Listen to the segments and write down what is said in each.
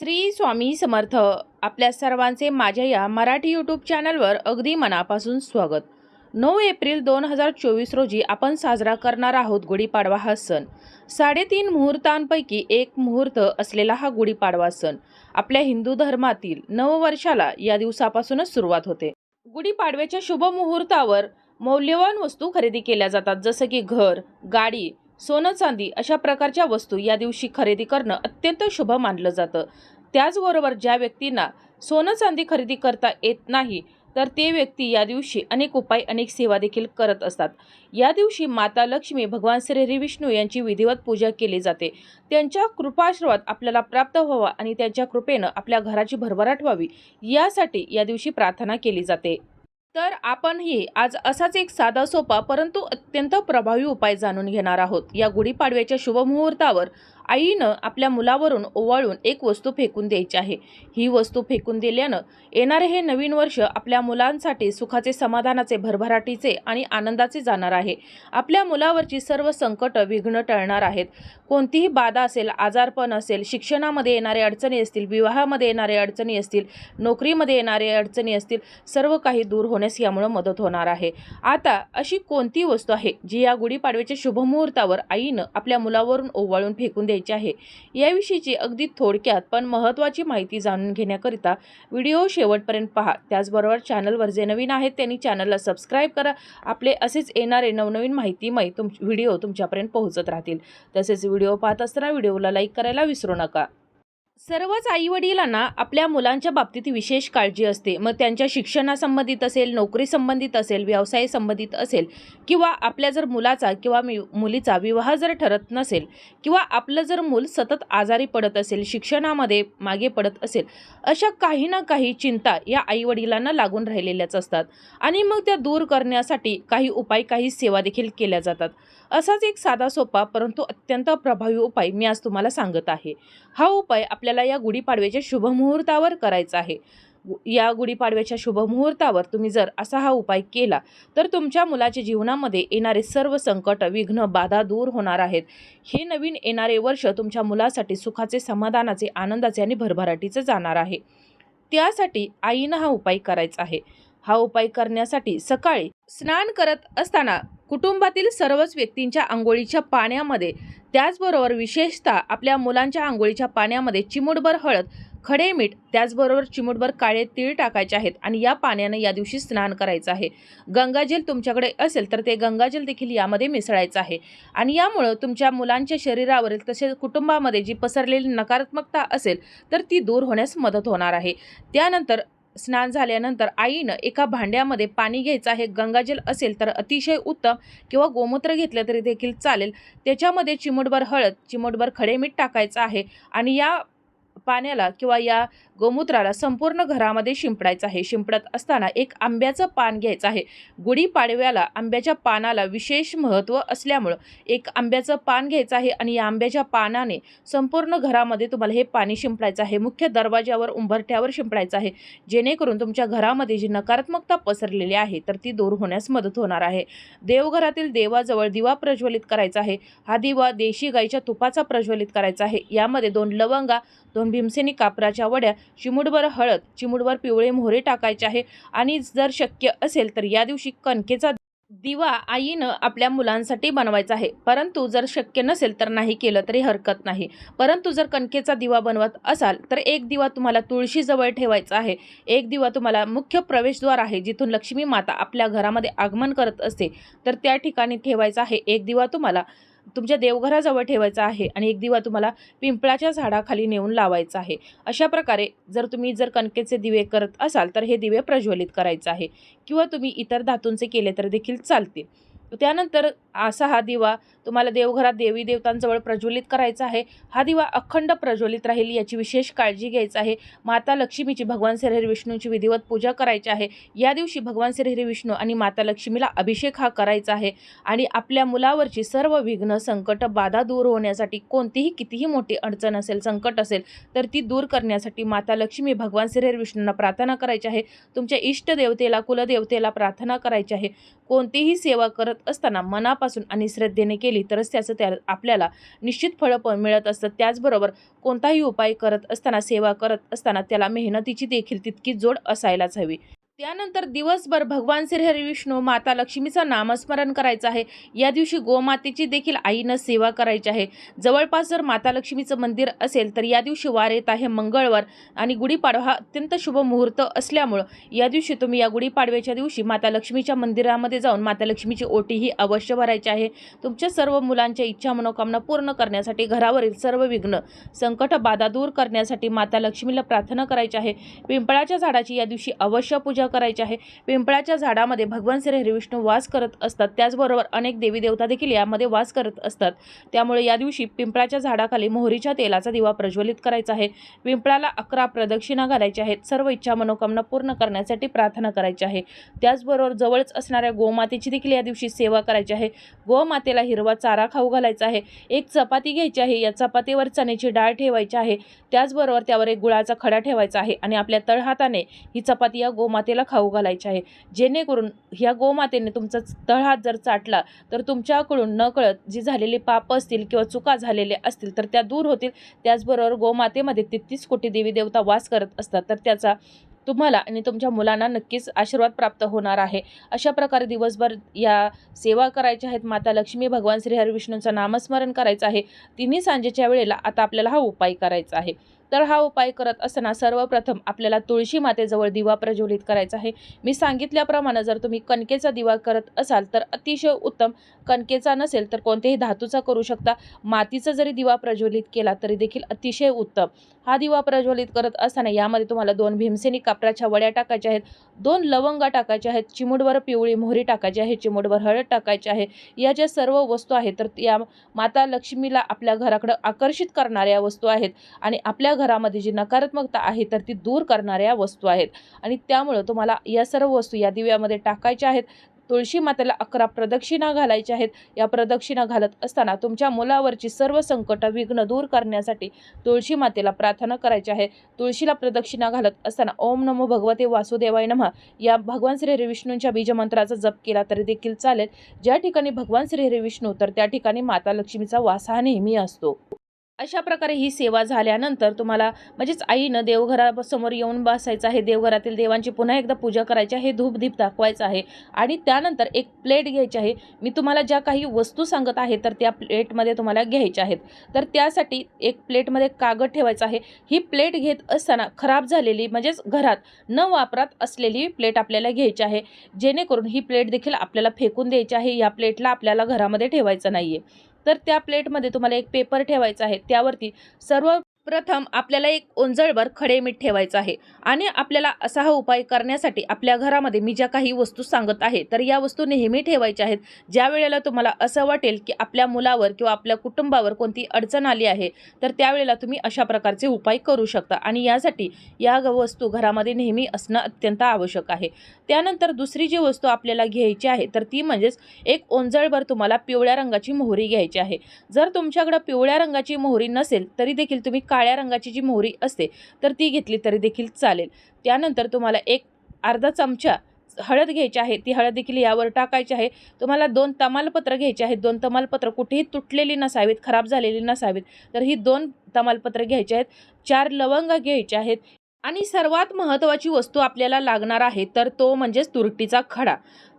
श्री स्वामी समर्थ. आपल्या सर्वांचे माझ्या या मराठी यूट्यूब चॅनलवर अगदी मनापासून स्वागत. नऊ एप्रिल दोन हजार चोवीस रोजी आपण साजरा करणार आहोत गुढीपाडवा हा सण. साडेतीन मुहूर्तांपैकी एक मुहूर्त असलेला हा गुढीपाडवा सण. आपल्या हिंदू धर्मातील नववर्षाला या दिवसापासूनच सुरुवात होते. गुढीपाडव्याच्या शुभ मुहूर्तावर मौल्यवान वस्तू खरेदी केल्या जातात जसं की घर गाडी सोनं चांदी अशा प्रकारच्या वस्तू या दिवशी खरेदी करणं अत्यंत शुभ मानलं जातं. त्याचबरोबर ज्या व्यक्तींना सोनं चांदी खरेदी करता येत नाही तर ते व्यक्ती या दिवशी अनेक उपाय अनेक सेवा देखील करत असतात. या दिवशी माता लक्ष्मी भगवान श्री विष्णू यांची विधिवत पूजा केली जाते. त्यांच्या कृपाश्रवात आपल्याला प्राप्त व्हावा आणि त्यांच्या कृपेनं आपल्या घराची भरभराट व्हावी यासाठी या दिवशी प्रार्थना केली जाते. तर आपणही आज असाच एक साधा सोपा परंतु अत्यंत प्रभावी उपाय जाणून घेणार आहोत. या गुढीपाडव्याच्या शुभमुहूर्तावर आईनं आपल्या मुलावरून ओवाळून एक वस्तू फेकून द्यायची आहे. ही वस्तू फेकून दिल्यानं येणारे हे नवीन वर्ष आपल्या मुलांसाठी सुखाचे समाधानाचे भरभराटीचे आणि आनंदाचे जाणार आहे. आपल्या मुलावरची सर्व संकट विघ्न टळणार आहेत. कोणतीही बाधा असेल आजारपण असेल शिक्षणामध्ये येणारे अडचणी असतील विवाहामध्ये येणारे अडचणी असतील नोकरीमध्ये येणारे अडचणी असतील सर्व काही दूर होण्यास यामुळे मदत होणार आहे. आता अशी कोणती वस्तू आहे जी या गुढीपाडव्याच्या शुभमुहूर्तावर आईनं आपल्या मुलावरून ओवाळून फेकून द्यायची आहे. याविषयीची अगदी थोडक्यात पण महत्त्वाची माहिती जाणून घेण्याकरिता व्हिडिओ शेवटपर्यंत पहा. त्याचबरोबर चॅनलवर जे नवीन आहेत त्यांनी चॅनलला सबस्क्राईब करा. आपले असेच येणारे नवनवीन माहितीमय तुम व्हिडिओ तुमच्यापर्यंत पोहोचत राहतील. तसेच व्हिडिओ पाहत असताना व्हिडिओला लाईक करायला विसरू नका. सर्वच आईवडिलांना आपल्या मुलांच्या बाबतीत विशेष काळजी असते. मग त्यांच्या शिक्षणासंबंधित असेल नोकरी संबंधित असेल व्यवसाय संबंधित असेल किंवा आपल्या जर मुलाचा किंवा मी मुलीचा विवाह जर ठरत नसेल किंवा आपलं जर मूल सतत आजारी पडत असेल शिक्षणामध्ये मागे पडत असेल अशा काही ना काही चिंता या आईवडिलांना लागून राहिलेल्याच असतात. आणि मग त्या दूर करण्यासाठी काही उपाय काही सेवा देखील केल्या जातात. असाच एक साधा सोपा परंतु अत्यंत प्रभावी उपाय मी आज तुम्हाला सांगत आहे. हा उपाय आपल्या आपल्याला या गुढीपाडव्याच्या शुभमुहूर्तावर करायचा आहे. गु- या गुढीपाडव्याच्या शुभमुहूर्तावर तुम्ही जर असा हा उपाय केला तर तुमच्या मुलाच्या जीवनामध्ये येणारे सर्व संकट विघ्न बाधा दूर होणार आहेत. हे नवीन येणारे वर्ष तुमच्या मुलासाठी सुखाचे समाधानाचे आनंदाचे आणि भरभराटीचे जाणार आहे. त्यासाठी आईनं हा उपाय करायचा आहे. हा उपाय करण्यासाठी सकाळी स्नान करत असताना कुटुंबातील सर्वच व्यक्तींच्या आंघोळीच्या पाण्यामध्ये त्याचबरोबर विशेषतः आपल्या मुलांच्या आंघोळीच्या पाण्यामध्ये चिमूटभर हळद खडे मीठ त्याचबरोबर चिमूटभर काळे तीळ टाकायचे आहेत आणि या पाण्यानं या दिवशी स्नान करायचं आहे. गंगाजल तुमच्याकडे असेल तर ते गंगाजल देखील यामध्ये मिसळायचं आहे आणि यामुळं तुमच्या मुलांच्या शरीरावरील तसेच कुटुंबामध्ये जी पसरलेली नकारात्मकता असेल तर ती दूर होण्यास मदत होणार आहे. त्यानंतर स्नान झाल्यानंतर आईनं एका भांड्यामध्ये पाणी घ्यायचं आहे. गंगाजल असेल तर अतिशय उत्तम किंवा गोमूत्र घेतलं तरी देखील चालेल. त्याच्यामध्ये चिमूटभर हळद चिमूटभर खडे मीठ टाकायचं आहे आणि या पाण्याला किंवा या गोमूत्राला संपूर्ण घरामध्ये शिंपडायचं आहे. शिंपडत असताना एक आंब्याचं पान घ्यायचं आहे. गुढीपाडव्याला आंब्याच्या पानाला विशेष महत्त्व असल्यामुळं एक आंब्याचं पान घ्यायचं आहे आणि या आंब्याच्या पानाने संपूर्ण घरामध्ये तुम्हाला हे पाणी शिंपडायचं आहे. मुख्य दरवाज्यावर उंबरठ्यावर शिंपडायचं आहे. जेणेकरून तुमच्या घरामध्ये जी नकारात्मकता पसरलेली आहे तर ती दूर होण्यास मदत होणार आहे. देवघरातील देवाजवळ दिवा प्रज्वलित करायचा आहे. हा दिवा देशी गाईच्या तुपाचा प्रज्वलित करायचा आहे. यामध्ये दोन लवंगा दोन भीमसेनी कापराच्या वड्या चिमुटभर हळद चिमुटभर पिवळे मोहरे टाकायचे आहे. आणि जर शक्य असेल तर या दिवशी कणकेचा दिवा आईनं आपल्या मुलांसाठी बनवायचा आहे. परंतु जर शक्य नसेल तर नाही केलं तरी हरकत नाही. परंतु जर कणकेचा दिवा बनवत असाल तर एक दिवा तुम्हाला तुळशीजवळ ठेवायचा आहे. एक दिवा तुम्हाला मुख्य प्रवेशद्वार आहे जिथून लक्ष्मी माता आपल्या घरामध्ये आगमन करत असते. तर त्या ठिकाणी ठेवायचा आहे. एक दिवा तुम्हाला तुमच्या देवघराजवळ ठेवायचा आहे आणि एक दिवा तुम्हाला पिंपळाच्या झाडाखाली नेऊन लावायचा आहे. अशा प्रकारे जर तुम्ही जर कणकेचे दिवे करत असाल तर हे दिवे प्रज्वलित करायचे आहे. किंवा तुम्ही इतर धातूंचे केले तर देखील चालतील. त्यानंतर असा हा दिवा तुम्हाला देवघरात देवी देवतांजवळ प्रज्वलित करायचा आहे. हा दिवा अखंड प्रज्वलित राहील याची विशेष काळजी घ्यायची आहे. माता लक्ष्मीची भगवान श्रीहरी विष्णूची विधिवत पूजा करायची आहे. या दिवशी भगवान श्रीहरी विष्णू आणि माता लक्ष्मीला अभिषेक हा करायचा आहे. आणि आपल्या मुलावरची सर्व विघ्न संकट बाधा दूर होण्यासाठी कोणतीही कितीही मोठी अडचण असेल संकट असेल तर ती दूर करण्यासाठी माता लक्ष्मी भगवान श्रीहरी विष्णूंना प्रार्थना करायची आहे. तुमच्या इष्ट देवतेला कुलदेवतेला प्रार्थना करायची आहे. कोणतीही सेवा करत असताना मनापासून आणि श्रद्धेने केली तरच त्याचं त्या आपल्याला निश्चित फळं पण मिळत असतं. त्याचबरोबर कोणताही उपाय करत असताना सेवा करत असताना त्याला मेहनतीची देखील तितकी जोड असायलाच हवी. त्यानंतर दिवसभर भगवान श्रीहरी विष्णू माता लक्ष्मीचं नामस्मरण करायचं आहे. या दिवशी गोमातेची देखील आईनं सेवा करायची आहे. जवळपास जर माता लक्ष्मीचं मंदिर असेल तर या दिवशी वार येत आहे मंगळवार आणि गुढीपाडवा हा अत्यंत शुभ मुहूर्त असल्यामुळं या दिवशी तुम्ही या गुढीपाडव्याच्या दिवशी माता लक्ष्मीच्या मंदिरामध्ये जाऊन माता लक्ष्मीची ओटी ही अवश्य भरायची आहे. तुमच्या सर्व मुलांच्या इच्छा मनोकामना पूर्ण करण्यासाठी घरावरील सर्व विघ्न संकट बाधा दूर करण्यासाठी माता लक्ष्मीला प्रार्थना करायची आहे. पिंपळाच्या झाडाची या दिवशी अवश्य पूजा करायची आहे. पिंपळाच्या झाडामध्ये भगवान श्री हरिविष्णू वास करत असतात. त्याचबरोबर अनेक देवी देवता देखील यामध्ये वास करत असतात. त्यामुळे या दिवशी पिंपळाच्या झाडाखाली मोहरीच्या तेलाचा दिवा प्रज्वलित करायचा आहे. पिंपळाला अकरा प्रदक्षिणा घालायच्या आहेत. सर्व इच्छा मनोकामना पूर्ण करण्यासाठी प्रार्थना करायची आहे. त्याचबरोबर जवळच असणाऱ्या गोमातेची देखील या दिवशी सेवा करायची आहे. गोमातेला हिरवा चारा खाऊ घालायचा आहे. एक चपाती घ्यायची आहे. या चपातीवर चण्याची डाळ ठेवायची आहे. त्याचबरोबर त्यावर एक गुळाचा खडा ठेवायचा आहे आणि आपल्या तळहाताने ही चपाती या गोमातेला खाऊ घालायचे आहे. जेणेकरून ह्या गोमातेने तुमचा तळहात जर चाटला तर तुमच्याकडून नकळत जी झालेली पाप असतील किंवा चुका झालेल्या असतील तर त्या दूर होतील. त्याचबरोबर गोमातेमध्ये तेहतीस कोटी देवी देवता वास करत असतात. तर त्याचा तुम्हाला आणि तुमच्या मुलांना नक्कीच आशीर्वाद प्राप्त होणार आहे. अशा प्रकारे दिवसभर या सेवा करायच्या आहेत. माता लक्ष्मी भगवान श्री हरिविष्णूंचं नामस्मरण करायचं आहे. तिन्ही सांजेच्या वेळेला आता आपल्याला हा उपाय करायचा आहे. तर हा उपाय करत असताना सर्वप्रथम आपल्याला तुळशी मातेजवळ दिवा प्रज्वलित करायचा आहे. मी सांगितल्याप्रमाणे जर तुम्ही कणकेचा दिवा करत असाल तर अतिशय उत्तम. कणकेचा नसेल तर कोणत्याही धातूचा करू शकता. मातीचा जरी दिवा प्रज्वलित केला तरी देखील अतिशय उत्तम. हा दिवा प्रज्वलित करत असताना यामध्ये तुम्हाला दोन भीमसेनी कापराच्या वड्या टाकायच्या आहेत. दोन लवंगा टाकायच्या आहेत. चिमुडवर पिवळी मोहरी टाकायची आहे. चिमुडवर हळद टाकायची आहे. या ज्या सर्व वस्तू आहेत तर या माता लक्ष्मीला आपल्या घराकडं आकर्षित करणाऱ्या वस्तू आहेत. आणि आपल्या घरामध्ये जी नकारात्मकता आहे तर ती दूर करणाऱ्या वस्तू आहेत. आणि त्यामुळं तुम्हाला या सर्व वस्तू या दिव्यामध्ये टाकायच्या आहेत. तुळशी मातेला अकरा प्रदक्षिणा घालायच्या आहेत. या प्रदक्षिणा घालत असताना तुमच्या मुलावरची सर्व संकट विघ्न दूर करण्यासाठी तुळशी मातेला प्रार्थना करायची आहे. तुळशीला प्रदक्षिणा घालत असताना ओम नमो भगवते वासुदेवाय नमः. या भगवान श्री हरी विष्णूंच्या बीजमंत्राचा जप केला तरी देखील चालेल. ज्या ठिकाणी भगवान श्री हरी विष्णू तर त्या ठिकाणी माता लक्ष्मीचा वासा हा नेहमी असतो. अशा प्रकारे ही सेवा झाल्यानंतर तुम्हाला म्हणजेच आईनं देवघरासमोर येऊन बसायचं आहे देवघरातील देवांची पुन्हा एकदा पूजा करायची आहे धूप दीप दाखवायचं आहे आणि त्यानंतर एक प्लेट घ्यायची आहे. मी तुम्हाला ज्या काही वस्तू सांगत आहे तर त्या प्लेटमध्ये तुम्हाला घ्यायच्या आहेत. तर त्यासाठी एक प्लेटमध्ये कागद ठेवायचा आहे. ही प्लेट घेत असताना खराब झालेली म्हणजेच घरात न वापरात असलेली प्लेट आपल्याला घ्यायची आहे. जेणेकरून ही प्लेट देखील आपल्याला फेकून द्यायची आहे. या प्लेटला आपल्याला घरामध्ये ठेवायचं नाही आहे तर त्या प्लेटमध्ये तुम्हाला एक पेपर ठेवायचा आहे. त्यावरती सर्व प्रथम आपल्याला एक ओंजळभर खडे मीठ ठेवायचं आहे आणि आपल्याला असा हा उपाय करण्यासाठी आपल्या घरामध्ये मी ज्या काही वस्तू सांगत आहे तर या वस्तू नेहमी ठेवायच्या आहेत. ज्या वेळेला तुम्हाला असं वाटेल की आपल्या मुलावर किंवा आपल्या कुटुंबावर कोणती अडचण आली आहे तर त्यावेळेला तुम्ही अशा प्रकारचे उपाय करू शकता आणि यासाठी या वस्तू घरामध्ये नेहमी असणं अत्यंत आवश्यक आहे. त्यानंतर दुसरी जी वस्तू आपल्याला घ्यायची आहे तर ती म्हणजेच एक ओंजळभर तुम्हाला पिवळ्या रंगाची मोहरी घ्यायची आहे. जर तुमच्याकडं पिवळ्या रंगाची मोहरी नसेल तरी देखील तुम्ही काळ्या रंगाची जी मोहरी असते तर ती घेतली तरी देखील चालेल. त्यानंतर तुम्हाला एक अर्धा चमचा हळद घ्यायची आहे. ती हळद देखील यावर टाकायची आहे. तुम्हाला दोन तमालपत्र घ्यायचे आहेत. दोन तमालपत्र कुठेही तुटलेली नसावीत खराब झालेली नसावीत तर ही दोन तमालपत्र घ्यायची आहेत. चार लवंग घ्यायचे आहेत. आणि सर्वात महत्त्वाची वस्तू आपल्याला लागणार आहे तर तो म्हणजेच तुरटीचा खडा.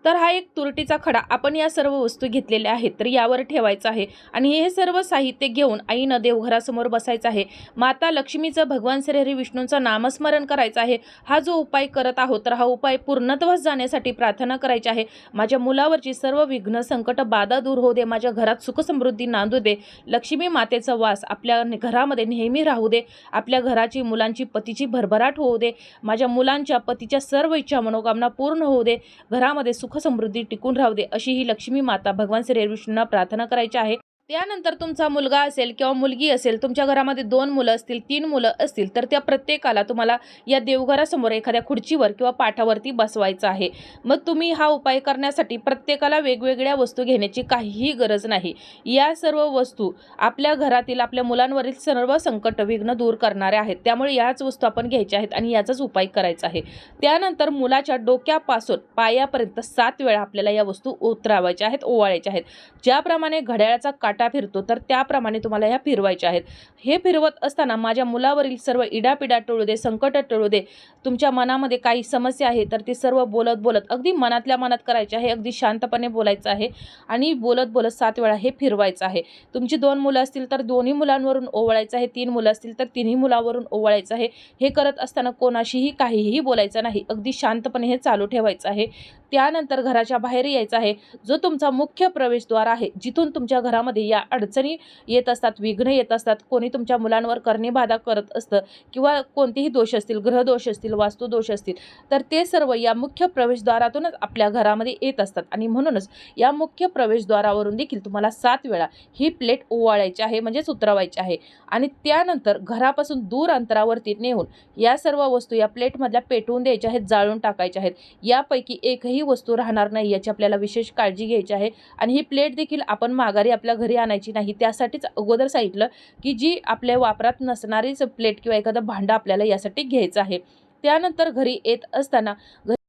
तर हा एक तुरटीचा खडा. आपण या सर्व वस्तू घेतलेल्या आहेत तर यावर ठेवायचा आहे. आणि हे सर्व साहित्य घेऊन आईनं देवघरासमोर बसायचं आहे. माता लक्ष्मीचं भगवान श्रीहरी विष्णूंचं नामस्मरण करायचं आहे. हा जो उपाय करत आहोत तर हा उपाय पूर्णत्वास जाण्यासाठी प्रार्थना करायची आहे. माझ्या मुलावरची सर्व विघ्न संकट बाधा दूर होऊ दे. माझ्या घरात सुखसमृद्धी नांदू दे. लक्ष्मी मातेचा वास आपल्या घरामध्ये नेहमी राहू दे. आपल्या घराची मुलांची पतीची भरभराट होऊ दे. माझ्या मुलांच्या पतीच्या सर्व इच्छा मनोकामना पूर्ण होऊ दे. घरामध्ये सुख समृद्धी टिकून राहू दे अशी ही लक्ष्मी माता भगवान श्री विष्णूंना प्रार्थना करायची आहे. त्यानंतर तुमचा मुलगा असेल किंवा मुलगी असेल तुमच्या घरामध्ये दोन मुलं असतील तीन मुलं असतील तर त्या प्रत्येकाला तुम्हाला या देवघरासमोर एखाद्या खुर्चीवर किंवा पाठावरती बसवायचं आहे. मग तुम्ही हा उपाय करण्यासाठी प्रत्येकाला वेगवेगळ्या वस्तू घेण्याची काहीही गरज नाही. या सर्व वस्तू आपल्या घरातील आपल्या मुलांवरील सर्व संकट विघ्न दूर करणाऱ्या आहेत. त्यामुळे याच वस्तू आपण घ्यायच्या आहेत आणि याचाच उपाय करायचा आहे. त्यानंतर मुलाच्या डोक्यापासून पायापर्यंत सात वेळा आपल्याला या वस्तू उतरावायच्या आहेत ओवाळायच्या आहेत. ज्याप्रमाणे घड्याळाचा काट फिरतो तर त्याप्रमाणे तुम्हाला ह्या फिरवायच्या आहेत. हे फिरवत असताना माझ्या मुलावरील सर्व इडापिडा टळू दे संकट टळू दे तुमच्या मनामध्ये काही समस्या आहे तर ते सर्व बोलत बोलत अगदी मनातल्या मनात करायचे आहे अगदी शांतपणे बोलायचं आहे आणि बोलत बोलत सात वेळा हे फिरवायचं आहे. तुमची दोन मुलं असतील तर दोन्ही मुलांवरून ओवळायचं आहे तीन मुलं असतील तर तिन्ही मुलावरून ओवळायचं आहे. हे करत असताना कोणाशीही काहीही बोलायचं नाही अगदी शांतपणे हे चालू ठेवायचं आहे. त्यानंतर घराच्या बाहेर यायचं आहे. जो तुमचा मुख्य प्रवेशद्वार आहे जिथून तुमच्या घरामध्ये या अडचणी येत असतात विघ्न येत असतात कोणी तुमच्या मुलांवर करणे बाधा करत असतं किंवा कोणतेही दोष असतील ग्रहदोष असतील वास्तुदोष असतील तर ते सर्व या मुख्य प्रवेशद्वारातूनच आपल्या घरामध्ये येत असतात. आणि म्हणूनच या मुख्य प्रवेशद्वारावरून देखील तुम्हाला सात वेळा ही प्लेट ओवाळायची आहे म्हणजेच उतरवायची आहे. आणि त्यानंतर घरापासून दूर अंतरावरती नेऊन या सर्व वस्तू या प्लेटमधल्या पेटवून द्यायच्या आहेत जाळून टाकायच्या आहेत. यापैकी एकही वस्तू राहणार नाही याची आपल्याला विशेष काळजी घ्यायची आहे. आणि ही प्लेट देखील आपण माघारी आपल्या घरी आणायची नाही. त्यासाठीच अगोदर सांगितलं की जी आपल्या वापरात नसणारीच प्लेट किंवा एखादं भांडं आपल्याला यासाठी घ्यायचं आहे. त्यानंतर घरी येत असताना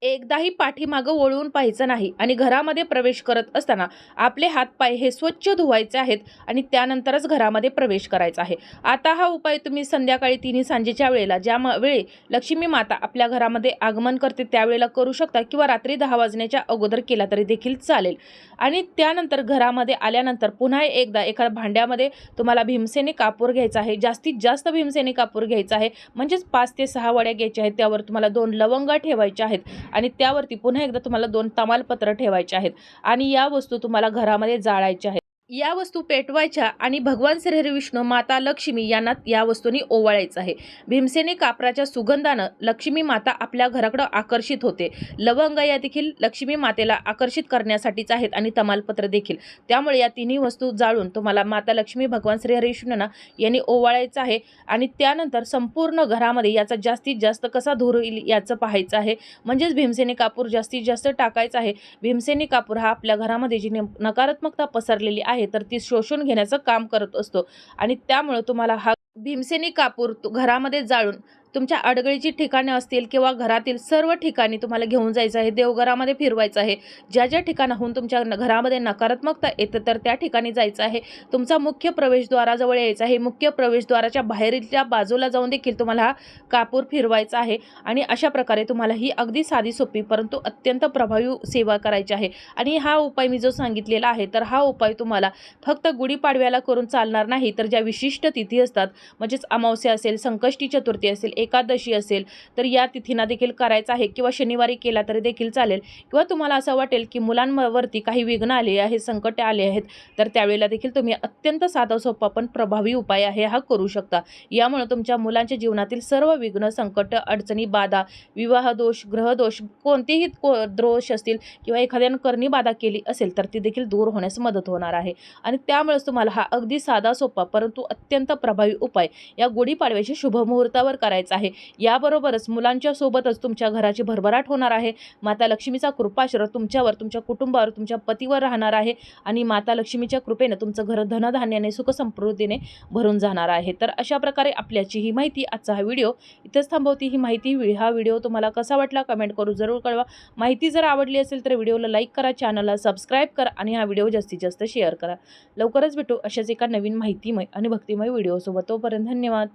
एकदाही पाठीमागं वळवून पाहायचं नाही आणि घरामध्ये प्रवेश करत असताना आपले हातपाय हे स्वच्छ धुवायचे आहेत आणि त्यानंतरच घरामध्ये प्रवेश करायचा आहे. आता हा उपाय तुम्ही संध्याकाळी तिन्ही सांजेच्या वेळेला ज्या म वेळी लक्ष्मी माता आपल्या घरामध्ये आगमन करते त्यावेळेला करू शकता किंवा रात्री दहा वाजण्याच्या अगोदर केला तरी देखील चालेल. आणि त्यानंतर घरामध्ये आल्यानंतर पुन्हा एकदा एका भांड्यामध्ये तुम्हाला भीमसेनी कापूर घ्यायचा आहे. जास्तीत जास्त भीमसेनी कापूर घ्यायचा आहे. म्हणजेच पाच ते सहा वड्या घ्यायच्या आहेत. त्यावर तुम्हाला दोन लवंगा ठेवायच्या आहेत. आणि त्यावरती पुन्हा एकदा तुम्हाला दोन तमालपत्र ठेवायचे आहेत. आणि या वस्तू तुम्हाला घरामध्ये जाळायच्या आहेत. या वस्तू पेटवायच्या आणि भगवान श्रीहरी विष्णू माता लक्ष्मी यांना या वस्तूंनी ओवाळायचं आहे. भीमसेनी कापराच्या सुगंधानं लक्ष्मी माता आपल्या घराकडं आकर्षित होते. लवंग या देखील लक्ष्मी मातेला आकर्षित करण्यासाठीच आहेत आणि तमालपत्र देखील. त्यामुळे या तिन्ही वस्तू जाळून तुम्हाला माता लक्ष्मी भगवान श्रीहरी विष्णूंना यांनी ओवाळायचं आहे आणि त्यानंतर संपूर्ण घरामध्ये याचा जास्तीत जास्त कसा धूर येईल याचं पाहायचं आहे. म्हणजेच भीमसेनी कापूर जास्तीत जास्त टाकायचं आहे. भीमसेनी कापूर हा आपल्या घरामध्ये जी नकारात्मकता पसरलेली आहे तर ती शोषून घेण्याचं काम करत असतो. आणि त्यामुळं तुम्हाला हा भीमसेनी कापूर घरामध्ये जाळून तुमच्या अडगळीची ठिकाणे असतील किंवा घरातील सर्व ठिकाणी तुम्हाला घेऊन जायचं आहे देवघरामध्ये फिरवायचं आहे ज्या ज्या ठिकाणाहून तुमच्या न- घरामध्ये नकारात्मकता येतं तर त्या ठिकाणी जायचं आहे. तुमचा मुख्य प्रवेशद्वाराजवळ यायचं आहे. मुख्य प्रवेशद्वाराच्या बाहेरीलच्या बाजूला जाऊन देखील तुम्हाला हा कापूर फिरवायचा आहे आणि अशा प्रकारे तुम्हाला ही अगदी साधी सोपी परंतु अत्यंत प्रभावी सेवा करायची आहे. आणि हा उपाय मी जो सांगितलेला आहे तर हा उपाय तुम्हाला फक्त गुढीपाडव्याला करून चालणार नाही तर ज्या विशिष्ट तिथी असतात म्हणजेच अमावस्या असेल संकष्टी चतुर्थी असेल एकादशी असेल तर या तिथींना देखील करायचं आहे. किंवा शनिवारी केला तरी देखील चालेल. किंवा तुम्हाला असं वाटेल की मुलांवरती काही विघ्न आले आहे संकटे आले आहेत तर त्यावेळेला देखील तुम्ही अत्यंत साधा सोपा पण प्रभावी उपाय आहे हा करू शकता. यामुळे तुमच्या मुलांच्या जीवनातील सर्व विघ्न संकट अडचणी बाधा विवाह दोष ग्रहदोष कोणतेही को दोष असतील किंवा एखाद्यानं करणी बाधा केली असेल तर ती देखील दूर होण्यास मदत होणार आहे. आणि त्यामुळेच तुम्हाला हा अगदी साधा सोपा परंतु अत्यंत प्रभावी उपाय या गुढीपाडव्याच्या शुभमुहूर्तावर करायचा आहे. याबरोबरच मुलांच्या सोबतच तुमच्या घराची भरभराट होणार आहे. माता लक्ष्मीचा कृपाश्र तुमच्यावर तुमच्या कुटुंबावर तुमच्या पतीवर राहणार आहे आणि माता लक्ष्मीच्या कृपेनं तुमचं घर धनधान्याने सुखसमृद्धीने भरून जाणार आहे. तर अशा प्रकारे आपल्याची ही माहिती आजचा हा व्हिडिओ इथंच थांबवती. ही माहिती हा व्हिडिओ तुम्हाला कसा वाटला कमेंट करू जरूर कळवा. माहिती जर आवडली असेल तर व्हिडिओला लाईक करा चॅनलला सबस्क्राईब करा आणि हा व्हिडिओ जास्तीत जास्त शेअर करा. लवकरच भेटू अशाच एका नवीन माहितीमय आणि भक्तिमय व्हिडिओसोबत. तोपर्यंत धन्यवाद.